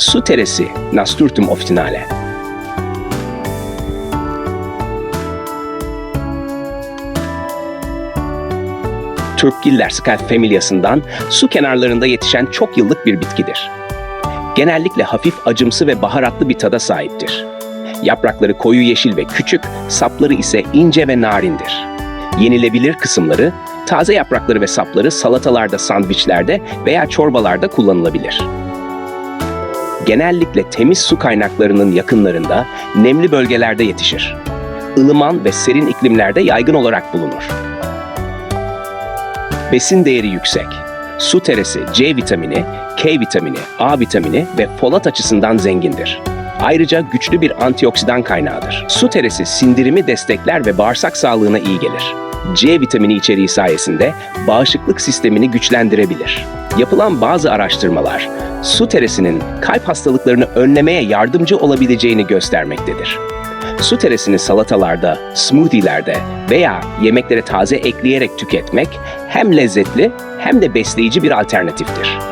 Su teresi nasturtum oftinale. Türkgiller Scarf familyasından su kenarlarında yetişen çok yıllık bir bitkidir. Genellikle hafif acımsı ve baharatlı bir tada sahiptir. Yaprakları koyu yeşil ve küçük, sapları ise ince ve narindir. Yenilebilir kısımları, taze yaprakları ve sapları salatalarda, sandviçlerde veya çorbalarda kullanılabilir. Genellikle temiz su kaynaklarının yakınlarında, nemli bölgelerde yetişir. Ilıman ve serin iklimlerde yaygın olarak bulunur. Besin değeri yüksek. Su teresi C vitamini, K vitamini, A vitamini ve folat açısından zengindir. Ayrıca güçlü bir antioksidan kaynağıdır. Su teresi sindirimi destekler ve bağırsak sağlığına iyi gelir. C vitamini içeriği sayesinde bağışıklık sistemini güçlendirebilir. Yapılan bazı araştırmalar su teresinin kalp hastalıklarını önlemeye yardımcı olabileceğini göstermektedir. Su teresini salatalarda, smoothie'lerde veya yemeklere taze ekleyerek tüketmek hem lezzetli hem de besleyici bir alternatiftir.